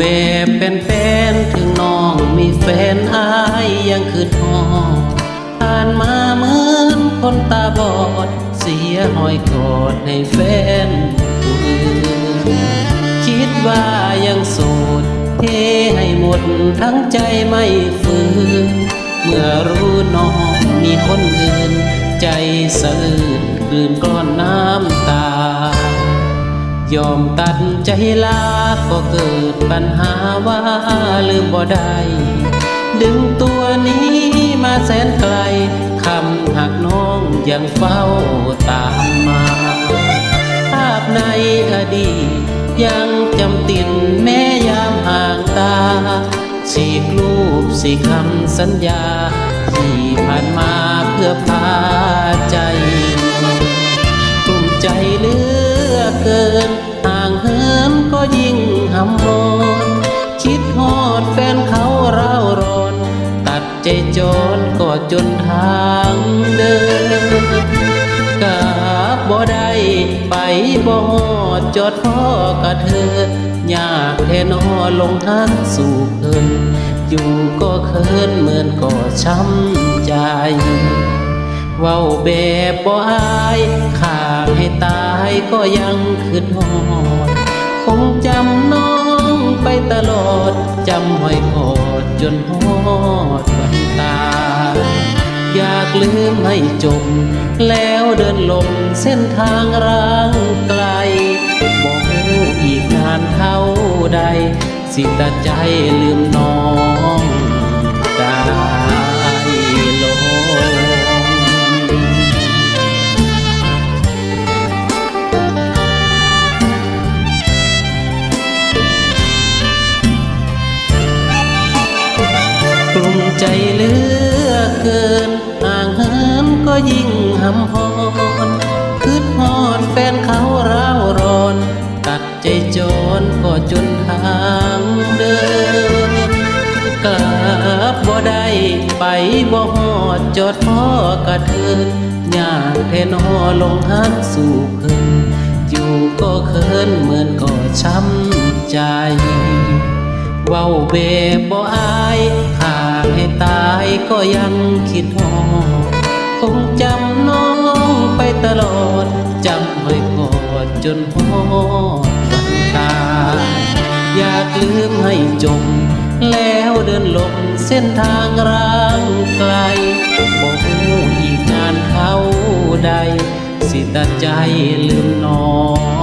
บเป็นแฟนถึงน้องมีแฟนอายยังคือทอผ่านมาเหมือนคนตาบอด เสียหอยกอดให้แฟนผู้อื่นคิดว่ายังโสด เทให้หมดทั้งใจไม่ฝืนเมื่อรู้น้องมีคนอื่น ใจสะอื้นกลืนก้อนน้ำตา ยอมตัดใจลาก็เกิดปัญหาว่าลืมบ่ได้ดึงตัวนี้มาแสนไกล คำหักน้องยังเฝ้าตามมา ภาพในอดีตยังจำติดแม้ยามห่างตา สีกรูปสีคำสัญญา ที่ผ่านมาเพื่อพาใจกลุ่มใจเลือ นห่างเหินก็ยิ่งหำมนคิดฮอดแฟนเขาเร่าร้อน ตัดใจจนก็จนทางเดินกาบบ่ได้ไปบ่ฮอดจอดพ่อกระเทินยากแค่นอลงหันสู่เพิ่นอยู่ก็เคินเหมือนก็ช้ำใจ เว้าแบบบ่อายข้า ก็ยังคืนหอด คงจำน้องไปตลอด จำห้อยคอดจนฮอดวันตายอยากลืมให้จม แล้วเดินลงเส้นทางร้างไกล บอกอีกนานเท่าใด สิตัดใจลืมน้อง เหลือเกินห่างเหินก็ยิ่งหำหอนคืดฮอดแฟนเขาร้าวร้อน ตัดใจจนก็จนทางเดินกลับบ่ได้ไปบ่ฮอดจอดพ่อกระเทินยากแท่นอลงหันสู่เพิ่นอยู่ก็เคินเหมือนก็ช้ำใจ เว้าเบบบ่อาย ก็ยังคิดฮอดคงจำน้องไปตลอด จำไว้กอดจนฮอดวันตายอยากลืมให้จม แล้วเดินลงเส้นทางร้างไกลบอกอีกนานเท่าใด สิตัดใจลืมน้อง